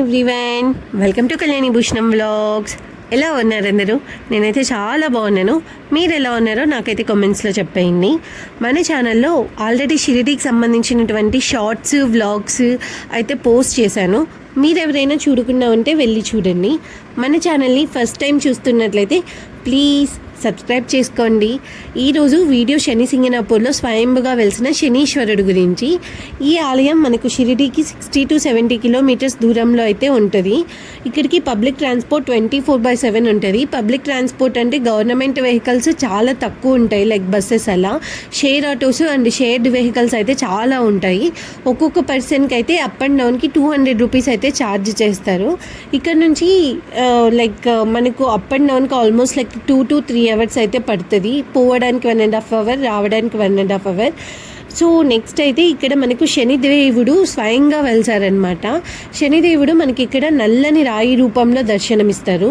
Everyone. Welcome to Kalyani Bhushanam vlogs ఎలా ఉన్నారు అందరూ? నేనైతే చాలా బాగున్నాను. మీరు ఎలా ఉన్నారో నాకైతే కామెంట్స్లో చెప్పేయండి. మన ఛానల్లో ఆల్రెడీ షిరిడీకి సంబంధించినటువంటి షార్ట్స్ వ్లాగ్స్ అయితే పోస్ట్ చేశాను. మీరు ఎవరైనా చూడకుండా ఉంటే వెళ్ళి చూడండి. మన ఛానల్ని ఫస్ట్ టైం చూస్తున్నట్లయితే ప్లీజ్ సబ్స్క్రైబ్ చేసుకోండి. ఈరోజు వీడియో శని సింగనాపూర్లో స్వయంభుగా వెలిసిన శనీశ్వరుడు గురించి. ఈ ఆలయం మనకు షిరిడీకి సిక్స్టీ టు సెవెంటీ కిలోమీటర్స్ దూరంలో అయితే ఉంటుంది. ఇక్కడికి public transport twenty four by seven ఉంటుంది. పబ్లిక్ ట్రాన్స్పోర్ట్ అంటే గవర్నమెంట్ వెహికల్స్ చాలా తక్కువ ఉంటాయి లైక్ బస్సెస్ అలా. Share autos and shared vehicles అయితే చాలా ఉంటాయి. ఒక్కొక్క పర్సన్కి అయితే అప్ అండ్ డౌన్కి టూ హండ్రెడ్ రూపీస్ అయితే ఛార్జ్ చేస్తారు. ఇక్కడ నుంచి లైక్ మనకు up and డౌన్కి almost like two to three hours అయితే పడుతుంది. పోవడానికి వన్ అండ్ హాఫ్ అవర్ రావడానికి one and half hour so next అయితే ఇక్కడ మనకు శనిదేవుడు స్వయంగా వెళ్తారనమాట శనిదేవుడు మనకి ఇక్కడ నల్లని రాయి రూపంలో దర్శనమిస్తారు.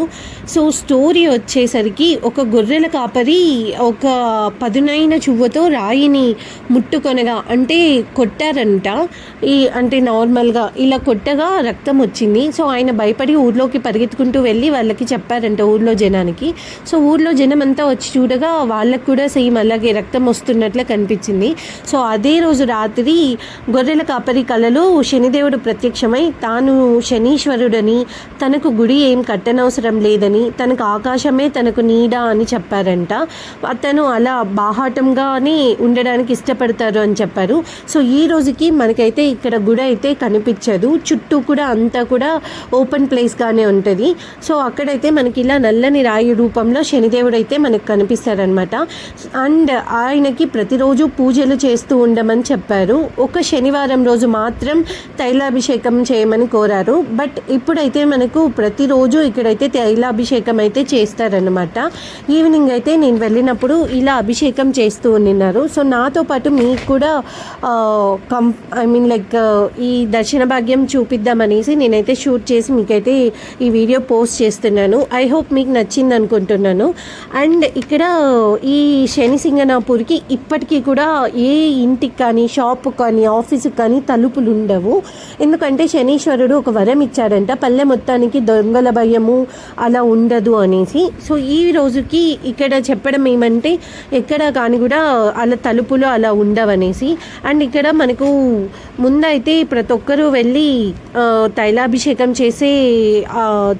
సో స్టోరీ వచ్చేసరికి ఒక గొర్రెల కాపరి ఒక పదునైన చువ్వతో రాయిని ముట్టుకొనగా అంటే కొట్టారంట. ఈ అంటే నార్మల్గా ఇలా కొట్టగా రక్తం వచ్చింది. సో ఆయన భయపడి ఊర్లోకి పరిగెత్తుకుంటూ వెళ్ళి వాళ్ళకి చెప్పారంట ఊర్లో జనానికి. సో ఊర్లో జనం అంతా వచ్చి చూడగా వాళ్ళకు కూడా సేమ్ అలాగే రక్తం వస్తున్నట్లు కనిపించింది. సో అదే రోజు రాత్రి గొర్రెల కాపరి కలలో శనిదేవుడు ప్రత్యక్షమై తాను శనీశ్వరుడని తనకు గుడి ఏం కట్టనవసరం లేదని తనకు ఆకాశమే తనకు నీడ అని చెప్పారంట. అతను అలా బాహాటంగానే ఉండడానికి ఇష్టపడతారు అని చెప్పారు. సో ఈ రోజుకి మనకైతే ఇక్కడ గుడి అయితే కనిపించదు. చుట్టూ కూడా అంతా కూడా ఓపెన్ ప్లేస్గానే ఉంటుంది. సో అక్కడైతే మనకి ఇలా నల్లని రాయి రూపంలో శనిదేవుడు అయితే మనకు కనిపిస్తారనమాట అండ్ ఆయనకి ప్రతిరోజు పూజలు చేస్తూ ఉండమని చెప్పారు. ఒక శనివారం రోజు మాత్రం తైలాభిషేకం చేయమని కోరారు. బట్ ఇప్పుడైతే మనకు ప్రతిరోజు ఇక్కడైతే తైలాభిషేకం అయితే చేస్తారనమాట ఈవినింగ్ అయితే నేను వెళ్ళినప్పుడు ఇలా అభిషేకం చేస్తూ ఉన్నారు. సో నాతో పాటు మీకు కూడా కం ఐ మీన్ లైక్ ఈ దర్శన భాగ్యం చూపిద్దామనేసి నేనైతే షూట్ చేసి మీకైతే ఈ వీడియో పోస్ట్ చేస్తున్నాను. ఐ హోప్ మీకు నచ్చింది అనుకుంటున్నాను. అండ్ ఇక్కడ ఈ శని సింగనాపూర్కి ఇప్పటికీ కూడా ఏ ఇంటికి కానీ షాప్ కానీ ఆఫీస్కి కానీ తలుపులు ఉండవు ఎందుకంటే శనీశ్వరుడు ఒక వరం ఇచ్చాడంట పల్లె మొత్తానికి దొంగల భయము అలా ఉండదు అనేసి. సో ఈ రోజుకి ఇక్కడ చెప్పడం ఏమంటే ఎక్కడ కానీ కూడా అలా తలుపులు అలా ఉండవనేసి. అండ్ ఇక్కడ మనకు ముందైతే ప్రతి ఒక్కరూ వెళ్ళి తైలాభిషేకం చేసే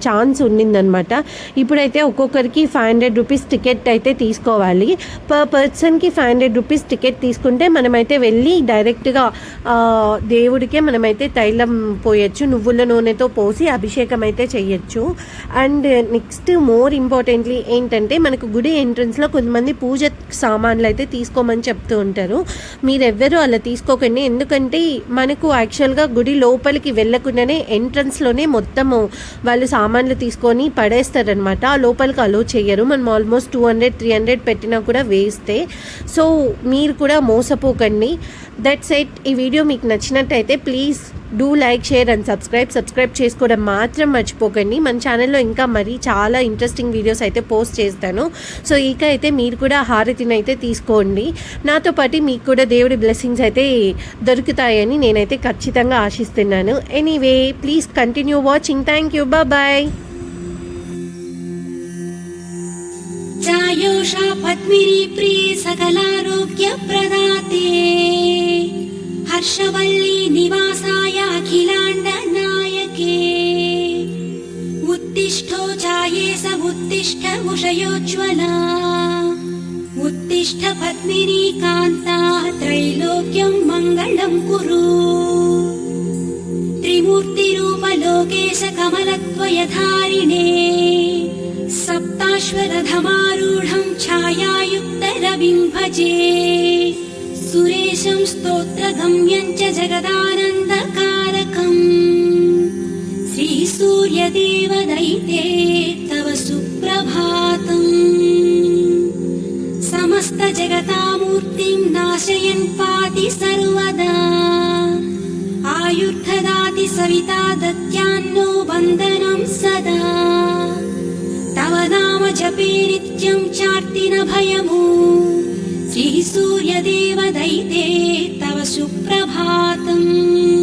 ఛాన్స్ ఉండిందనమాట ఇప్పుడైతే ఒక్కొక్కరికి ఫైవ్ హండ్రెడ్ రూపీస్ టికెట్ అయితే తీసుకోవాలి. పర్ పర్సన్కి ఫైవ్ హండ్రెడ్ రూపీస్ టికెట్ తీసుకుంటే మనం మనమైతే వెళ్ళి డైరెక్ట్గా దేవుడికే మనమైతే తైలం పోయొచ్చు నువ్వుల నూనెతో పోసి అభిషేకం అయితే చేయొచ్చు అండ్ నెక్స్ట్ మోర్ ఇంపార్టెంట్లీ ఏంటంటే మనకు గుడి ఎంట్రన్స్లో కొంతమంది పూజ సామాన్లు అయితే తీసుకోమని చెప్తూ ఉంటారు. మీరెవ్వరూ అలా తీసుకోకండి. ఎందుకంటే మనకు యాక్చువల్గా గుడి లోపలికి వెళ్ళకుండానే ఎంట్రన్స్లోనే మొత్తము వాళ్ళు సామాన్లు తీసుకొని పడేస్తారనమాట ఆ లోపలికి అలో చేయరు మనం almost two hundred three hundred పెట్టినా కూడా వేస్తే సో మీరు కూడా మోసపోకండి. దట్స్ ఎట్ ఈ వీడియో మీకు నచ్చినట్టయితే please do like share and subscribe subscribe చేసుకోవడం మాత్రం మర్చిపోకండి మన ఛానల్లో ఇంకా మరీ చాలా ఇంట్రెస్టింగ్ వీడియోస్ అయితే పోస్ట్ చేస్తాను సో ఇక అయితే మీరు కూడా హారతిని అయితే తీసుకోండి నాతో పాటు మీకు కూడా దేవుడి బ్లెస్సింగ్స్ అయితే దొరుకుతాయని నేనైతే ఖచ్చితంగా ఆశిస్తున్నాను anyway please continue watching thank you bye चायोषा Padmini प्रिये सकलारोग्यप्रदाते हर्षवल्ली निवासाय अखिलाण्डनायके। उत्तिष्ठो जाये स उत्तिष्ठ उषयोज्ज्वला। उत्तिष्ठ पद्मिनी कान्ता त्रैलोक्यं मङ्गलं कुरु। त्रिमूर्तिरूपलोकेश कमलत्वयधारिणे सप्ताश्वरथमारूढम् छायायुक्तरविम् भजे सुरेशम् स्तोत्रगम्यम् च जगदानन्दकारकम्। श्रीसूर्यदेवदैते तव सुप्रभातम्। समस्तजगतामूर्तिम् नाशयन् पाति सर्वदा। आयुर्धदाति सविता दत्यान्नो वन्दनं सदा। तव नाम जपे नित्यं चार्ति न भयमु श्रीसूर्यदेव दैते तव सुप्रभातम्